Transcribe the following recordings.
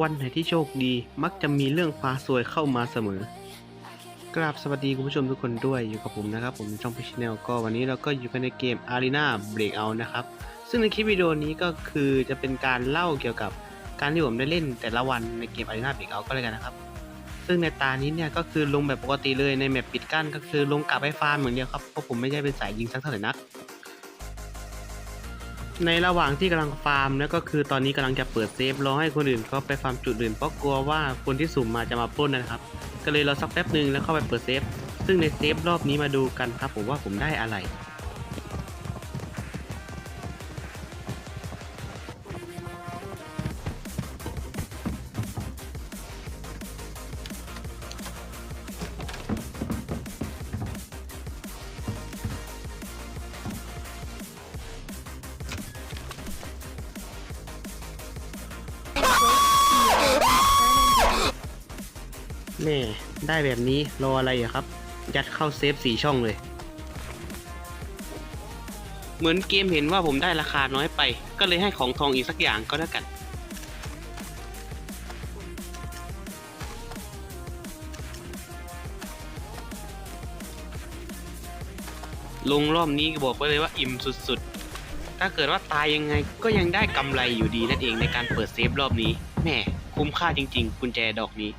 วันไหนที่โชคดีมักจะมีเรื่องฟ้าสวยเข้ามาเสมอ กราบสวัสดีคุณผู้ชมทุกคนด้วยอยู่กับผมนะครับ ผมช่องพิชแนลก็วันนี้เราก็อยู่กันในเกม Arena Breakout นะครับ ซึ่งในคลิปวิดีโอนี้ก็คือจะเป็นการเล่าเกี่ยวกับการที่ผมได้เล่นแต่ละวันในเกม Arena Breakout ก็เลยกันนะครับ ซึ่งในตานี้เนี่ยก็คือลงแบบปกติเลยในแมปปิดกั้นก็คือลงกลับไปฟาร์มเหมือนเดียวครับเพราะผมไม่ใช่เป็นสายยิงสักเท่าไหร่นัก ในระหว่างที่กำลังฟาร์มแล้วก็คือตอนนี้กำลังจะเปิดเซฟรอให้คนอื่นเขาไปฟาร์มจุดอื่นเพราะกลัวว่าคนที่สุ่มมาจะมาปล้นนะครับ ก็เลยรอสักแป๊บหนึ่งแล้วเข้าไปเปิดเซฟ ซึ่งในเซฟรอบนี้มาดูกันครับผมว่าผมได้อะไร ม่ ได้แบบนี้รออะไรอะครับ ยัดเข้าเซฟสี่ช่องเลย เหมือนเกมเห็นว่าผมได้ราคาน้อยไป ก็เลยให้ของทองอีกสักอย่างก็แล้วกัน ลงรอบนี้บอกไว้เลยว่าอิ่มสุดๆ ถ้าเกิดว่าตายยังไงก็ยังได้กำไรอยู่ดีนั่นเองในการเปิดเซฟรอบนี้แหม่คุ้มค่าจริงๆกุญแจดอกนี้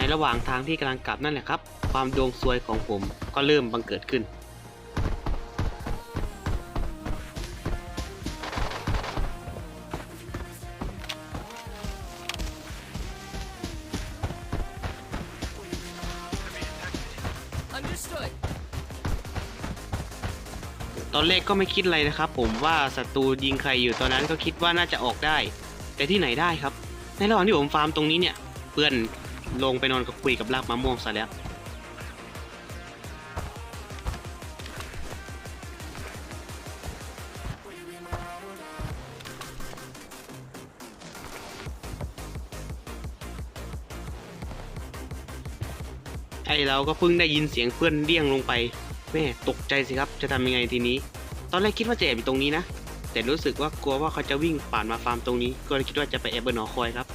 ในระหว่างทางที่กำลังกลับนั่นแหละครับ ความดวงซวยของผมก็เริ่มบังเกิดขึ้น Understood. ตอนแรกก็ไม่คิดอะไรนะครับผมว่าศัตรูยิงใครอยู่ตอนนั้นก็คิดว่าน่าจะออกได้ แต่ที่ไหนได้ครับ ในระหว่างที่ผมฟาร์มตรงนี้เนี่ยเพื่อน ลงไปนอนกับคุยกับรากมะม่วงซะแล้ว ไอเราก็เพิ่งได้ยินเสียงเพื่อนเดี้ยงลงไป แม่ตกใจสิครับ จะทำยังไงทีนี้ ตอนแรกคิดว่าจะแอบอยู่ตรงนี้นะ แต่รู้สึกว่ากลัวว่าเขาจะวิ่งผ่านมาฟาร์มตรงนี้ ก็เลยคิดว่าจะไปแอบบนหอคอยครับ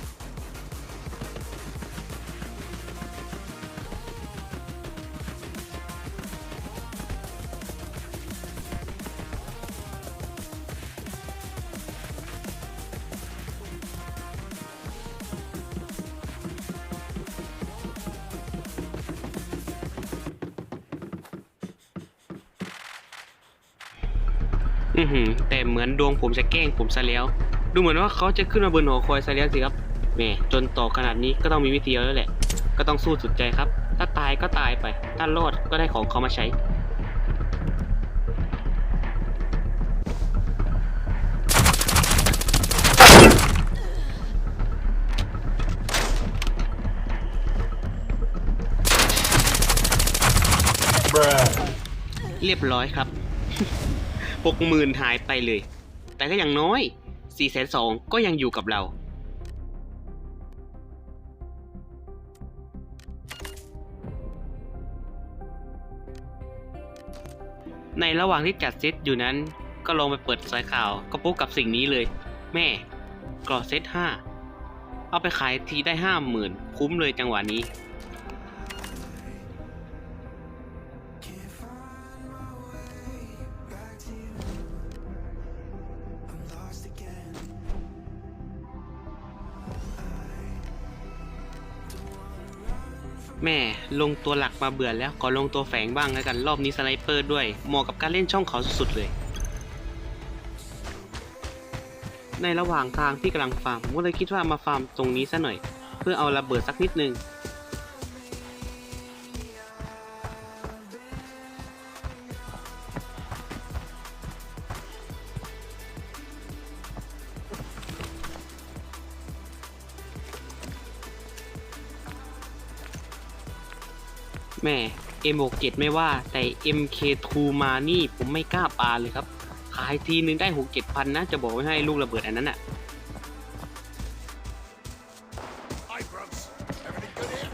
อือหือแต่เหมือนดวงผมจะแกล้งผมซะแล้ว ดูเหมือนว่าเขาจะขึ้นมาบนหอคอยซะแล้วสิครับแหมจนต่อขนาดนี้ก็ต้องมีวิธีแล้วแหละ ก็ต้องสู้สุดใจครับ ถ้าตายก็ตายไปถ้ารอดก็ได้ของเขามาใช้เรียบร้อยครับ หกหมื่นหายไปเลย แต่ก็อย่างน้อยสี่แสนสองก็ยังอยู่กับเรา ในระหว่างที่จัดเซตอยู่นั้น ก็ลองไปเปิดสายข่าวก็พบกับสิ่งนี้เลย แม่กรอเซตห้าเอาไปขายทีได้ห้าหมื่นคุ้มเลยจังหวะนี้ แม่ลงตัวหลักมาเบื่อแล้วขอลงตัวแฝงบ้างแล้วกันรอบนี้สไนเปอร์ด้วยเหมาะกับการเล่นช่องเขาสุดๆเลย ในระหว่างทางที่กำลังฟาร์มผมก็เลยคิดว่ามาฟาร์มตรงนี้ซะหน่อย เพื่อเอาระเบิดสักนิดนึง แม่ M67 ไม่ว่าแต่ MK2 มานี่ผมไม่กล้าปาเลยครับ ขายทีนึงได้หกเจ็ดพันนะ จะบอกไว้ให้ลูกระเบิดอันนั้นอะ Hi, Grubs. Everything good here?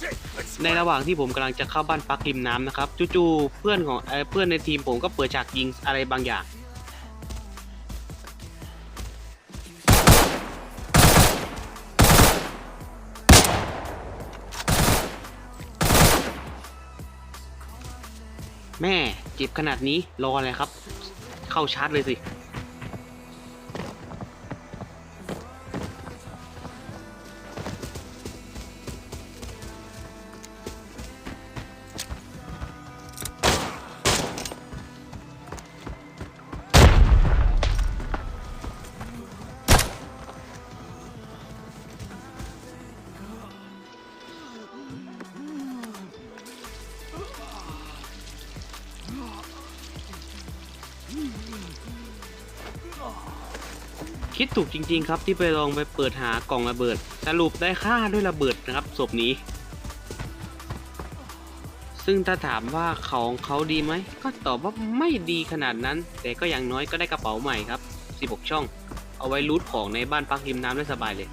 Shit, let's ในระหว่างที่ผมกำลังจะเข้าบ้านพักริมน้ำนะครับจู่ๆเพื่อนของเอ่อเพื่อนในทีมผมก็เปิดฉากยิงอะไรบางอย่าง เจ็บขนาดนี้รออะไรครับ เข้าชาร์จเลยสิ คิดถูกจริงๆครับที่ไปลองไปเปิดหากล่องระเบิด สรุปได้ค่าด้วยระเบิดนะครับศพนี้ ซึ่งถ้าถามว่าของเขาดีไหม ก็ตอบว่าไม่ดีขนาดนั้น แต่ก็อย่างน้อยก็ได้กระเป๋าใหม่ครับ 16 ช่อง เอาไว้รูทของในบ้านพักริมน้ำได้สบายเลย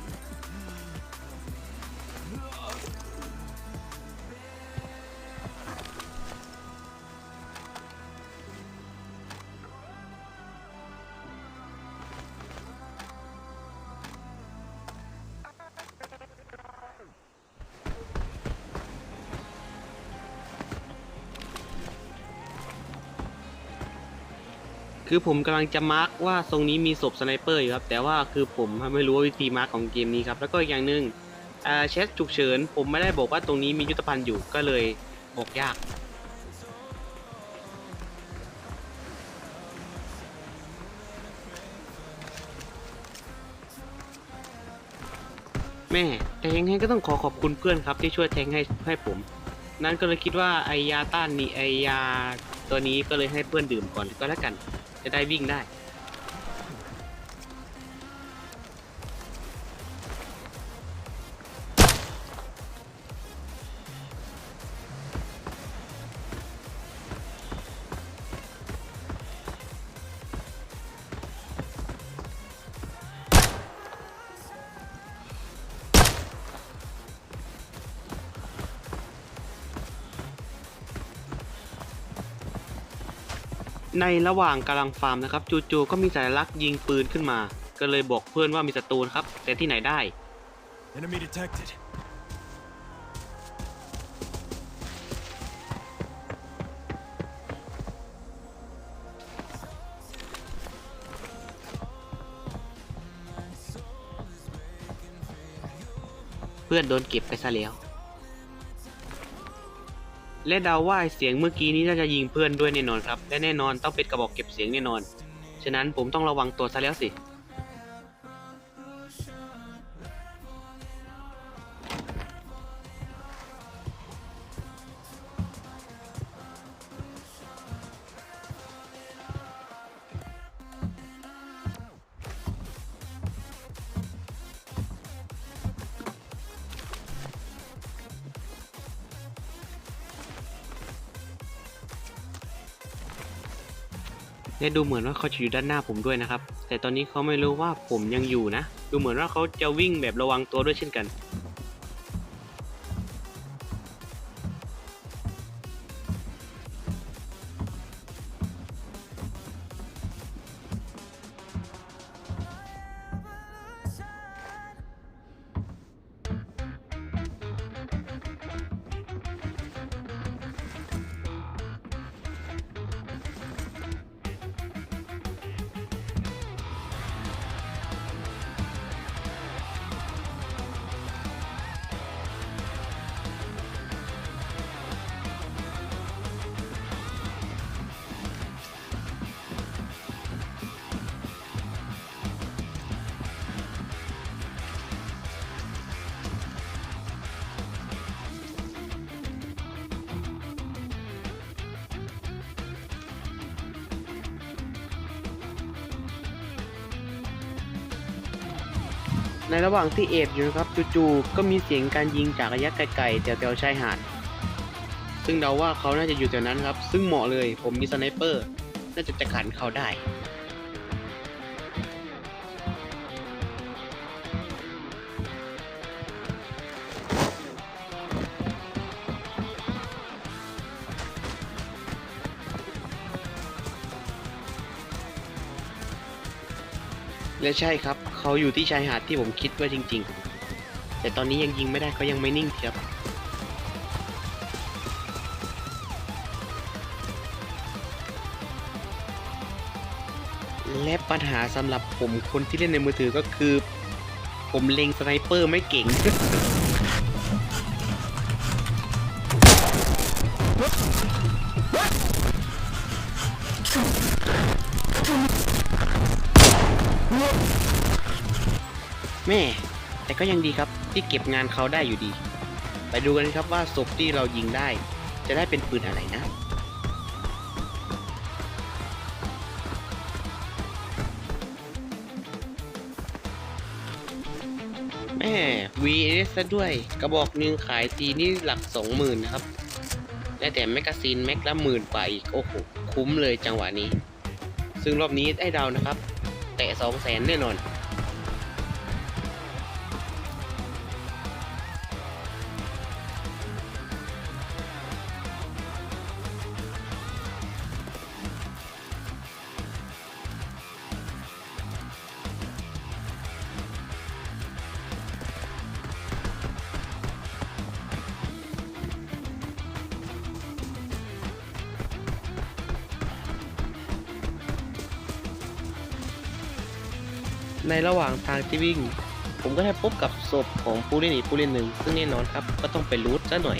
คือผมกำลังจะมาร์กว่าตรงนี้มีศพสไนเปอร์อยู่ครับ แต่ว่าคือผมไม่รู้ว่าวิธีมาร์กของเกมนี้ครับ แล้วก็อีกอย่างหนึ่งอ่าเชสฉุกเฉิน ผมไม่ได้บอกว่าตรงนี้มียุทธภัณฑ์อยู่ก็เลยบอกยากแม่แต่ยังไงก็ต้องขอขอบคุณเพื่อนครับที่ช่วยแทงให้ให้ผม นั้นก็เลยคิดว่าไอยาต้านนี้ไอยาตัวนี้ก็เลยให้เพื่อนดื่มก่อนก็แล้วกัน จะได้วิ่งได้ ในระหว่างกำลังฟาร์มนะครับ จู่ๆก็มีสัญลักษณ์ยิงปืนขึ้นมา ก็เลยบอกเพื่อนว่ามีศัตรูนะครับ แต่ที่ไหนได้ Enemy detected. เพื่อนโดนเก็บไปซะแล้ว และเดาว่าเสียงเมื่อกี้นี้น่าจะยิงเพื่อนด้วยแน่นอนครับ และแน่นอนต้องเป็นกระบอกเก็บเสียงแน่นอน ฉะนั้นผมต้องระวังตัวซะแล้วสิ และดูเหมือนว่าเขาจะอยู่ด้านหน้าผมด้วยนะครับ แต่ตอนนี้เขาไม่รู้ว่าผมยังอยู่นะ ดูเหมือนว่าเขาจะวิ่งแบบระวังตัวด้วยเช่นกัน ในระหว่างที่เอบอยู่นะครับจู่ๆก็มีเสียงการยิงจากระยะไกลๆแถวๆชายหาด ซึ่งเดาว่าเขาน่าจะอยู่แถวนั้นครับ ซึ่งเหมาะเลย ผมมีสไนเปอร์ น่าจะจะขันเขาได้ และใช่ครับเขาอยู่ที่ชายหาดที่ผมคิดไว้จริง ๆ แต่ตอนนี้ยังยิงไม่ได้เขายังไม่นิ่งครับและปัญหาสำหรับผมคนที่เล่นในมือถือก็คือ ผมเล็งสไนเปอร์ไม่เก่ง แม่ แต่ก็ยังดีครับที่เก็บงานเขาได้อยู่ดี ไปดูกันครับว่าศพที่เรายิงได้ จะได้เป็นปืนอะไรนะ แม่ VS ซะด้วยกระบอกหนึ่งขายทีนี่หลักสองหมื่นนะครับและแต่แมกกาซีนแม็กละหมื่นกว่าอีก โอ้โห คุ้มเลยจังหวะนี้ ซึ่งรอบนี้ได้เดานะครับ สองแสนแน่นอน ระหว่างทางที่วิ่ง ผมก็ได้พบกับศพของผู้เล่นอีกผู้เล่นหนึ่ง ซึ่งแน่นอนครับ ก็ต้องไปรูทซะหน่อย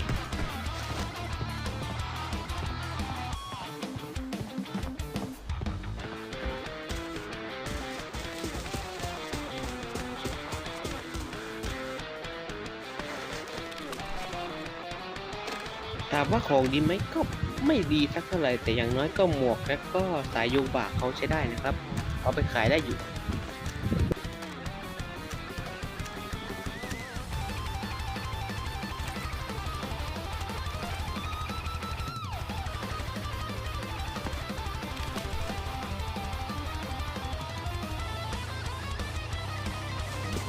ถามว่าของดีไหมก็ไม่ดีสักเท่าไหร่แต่อย่างน้อยก็หมวกและก็สายโยงบากเขาใช้ได้นะครับ เอาไปขายได้อยู่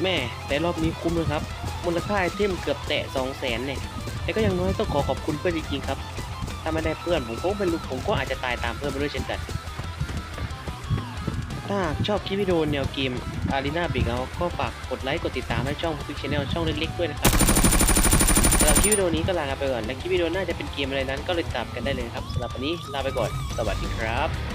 ม่แต่รอบนี้คุ้มเลยครับ มูลค่าไอเทมเกือบแตะ2 0 0แสนเนี่ยแต่ก็ยังน้อยต้องขอขอบคุณเพื่อนจริงๆครับ ถ้าไม่ได้เพื่อนผมก็ไม่รู้ผมก็อาจจะตายตามเพื่อนไปด้วยเช่นกัน ถ้าชอบคลิปวิดีโอแนวเกม Arena b i g o u t ก็ฝากกดไลค์กดติดตามให้ช่อง p i k Channel ช่องเล็กๆด้วยนะครับสำหรับคลิปวิดีโอนี้ก็ลากันไปก่อนและคลิปวิดีโอหน่าจะเป็นเกมอะไรนั้นก็เลยตามกันได้เลยครับสำหรับวันนี้ลาไปก่อน สวัสดีครับ